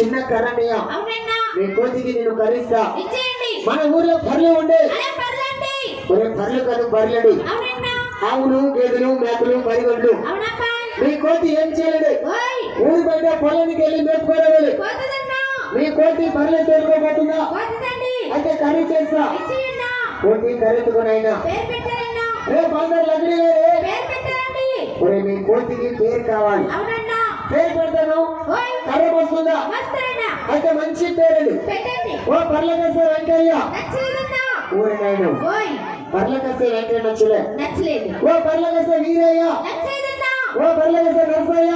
చిన్న కరణీయ. మీ కోతికి నేను కరిస్తా. మన ఊర్లో బర్రెలు ఉండే. ఒరే బర్రెలు కాదు అవునన్నా. ఆవులు గేదెలు మేకలు మరిగొడ్లు మీ కోతి ఏం చేయలేడు ఓయ్. ఊరు బయట పొలానికి వెళ్ళి మేపుకోవాలి. కోతదన్నా మీ కోతి బర్రెలు తోలుకోబోతుందా? అయితే కర్రీ చేస్తా. కోతి పెట్టారన్నా. రే పేరు పెట్టారండి. ఒరే మీ కోతికి పేరు కావాలి. పేరు పెడతాను వస్తారన్నా అయితే మంచి పెట్టండి. ఓ పర్లకసే వెంకయ్య. ఊరి ఓయ్ పర్లకసే వెంకయ్య నచ్చలే. ఓ పర్లకసే వీరయ్య. ఓ పర్లకసే నరసయ్య.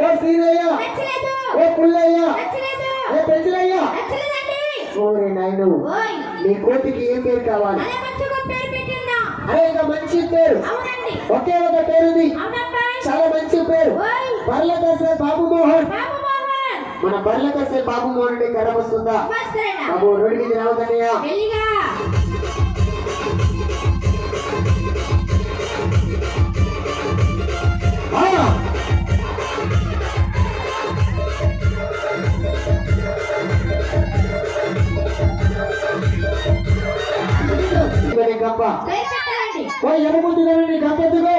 ఓ నచ్చలేదు. ఓ పుల్లయ్య. ఓ పెంచలయ్య. ఊరి ఓయ్ నీ కోతికి ఏం పేరు కావాలి? పేరు అరే ఇక మంచి పేరు. ఒకే ఒక పేరుంది. చాలా మంచి పేరు. పర్లకసే బాబు మోహన్ మన పర్లకసే బాబు మోహన్ని కర్ర వస్తుందా? బాబు రోడ్డు మీద ఇవన్నీ గప్ప ఓ ఎడముంటున్నాను నీ గంపెత్తుకో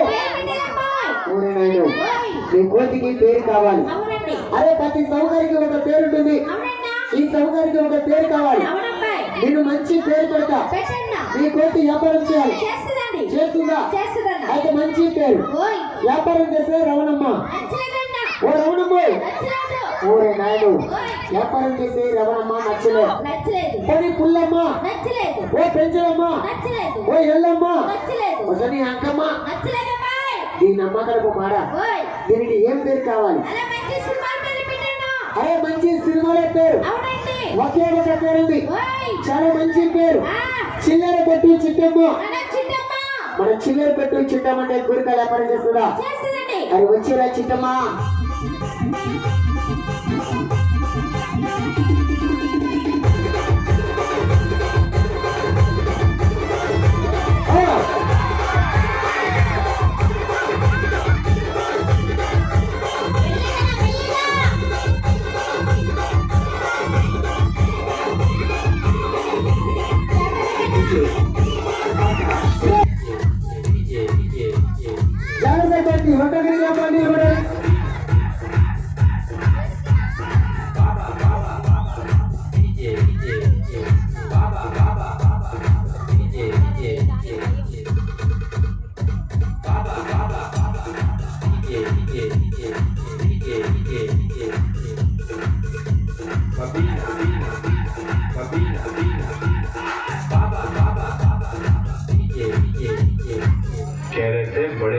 పేరు పెట్టారబ్బా ఊరి నాయన ఓయ్. నీ కోతికి పేరు కావాలి. అరే ప్రతి సౌకర్యానికి ఒక పేరు ఉంటుంది ఈ సౌకర్యానికి ఒక పేరు కావాలి. నేను మంచి పేరు పెడతా. నీ కోతి వ్యాపారం చేయాలి. చేస్తుందా? అయితే మంచి పేరు. వ్యాపారం చేసే రవణమ్మ ఓ రవణమ్మ ఓరే నాయుడు. వ్యాపారం చేసే రవణమ్మ నచ్చలే. నచ్చలేదు. పోనీ పుల్లమ్మ. ఓ పెంచలమ్మ. ఓ ఎల్లమ్మ. ఒకని అంకమ్మ. దీని నమ్మకాలకు మారా దీనికి ఏం పేరు కావాలి? అరే మంచి సినిమాల పేరు. ఒకే ఒక పేరుంది. ఓయ్. చాలా మంచి పేరు. చిల్లర పెట్టు చిట్టమ్మ. మన చిల్లర పెట్టు చిట్టమ్మ అంటే గురికాయ వ్యాపారం చేస్తుందా? అది వచ్చిరా చిట్టమ్మ.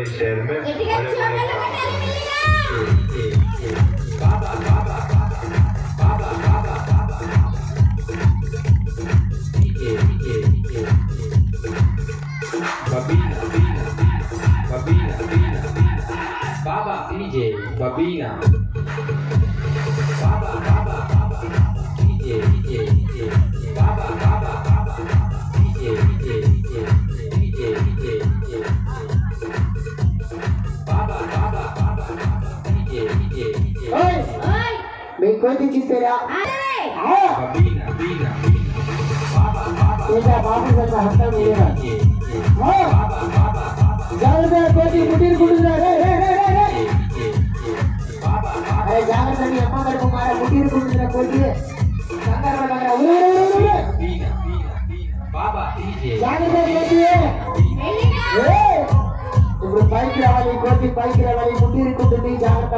शहर में పడకండి. ఊరే, ఊరే, ఊరే, ఊరే. Bina, Bina, Bina. Baba DJ. జాగ్రత్త కోతి మెల్లిగా ఏయ్! ఇప్పుడు పైకి రావాలి కోతి పైకి రావాలి ముట్టిరు కుడుతుంది జాగ్రత్త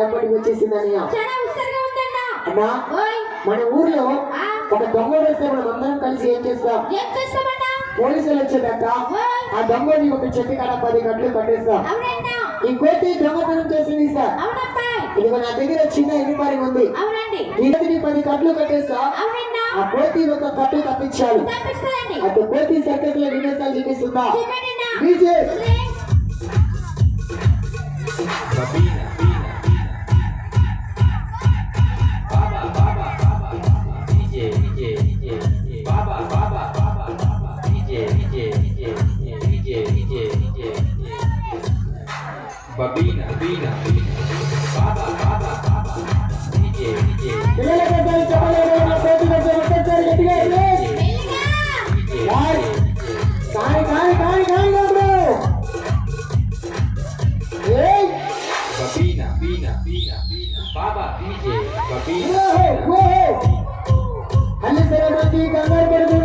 దమ్మడికి వచ్చేసిందని అన్నా ఓయ్. మన ఊర్లో ఆ. ఒక దొంగ వస్తే మనం అందరం కలిసి ఏం చేస్తాం? పోలీసులు వచ్చేదాక ఆ దొంగని ఒక చెట్టు కాడ పది గంటలు కట్టేస్తాం కోతి దొంగతనం చేసింది సార్. ఇది నా దగ్గర చిన్న ఎన్నిపారి ఉంది. కోతిని పది కట్లు కట్టేస్తా. ఆ కోతి ఒక కట్టు తప్పించాలి అటు కోతి సర్కస్లో విన్యాసాలు చూపిస్తుందా చెప్పండిన్నా Babina, Bina, Baba, Baba, Baba, DJ, DJ. Babina, Bina, Bina, Baba, DJ, Babina. Go, go, go. Hello, sir. I'm going to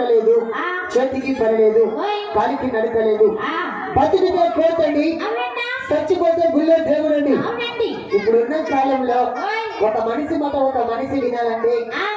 నోటికి మాట లేదు ఆ. చేతికి పని లేదు ఓయ్. కాలికి నడక లేదు ఆ. బతికితే కోతండి. చచ్చిపోతే గుళ్ళో దేవుడండి. ఇప్పుడున్న కాలంలో ఒక మనిషి మాట ఒక మనిషి వినాలంటే ఆ.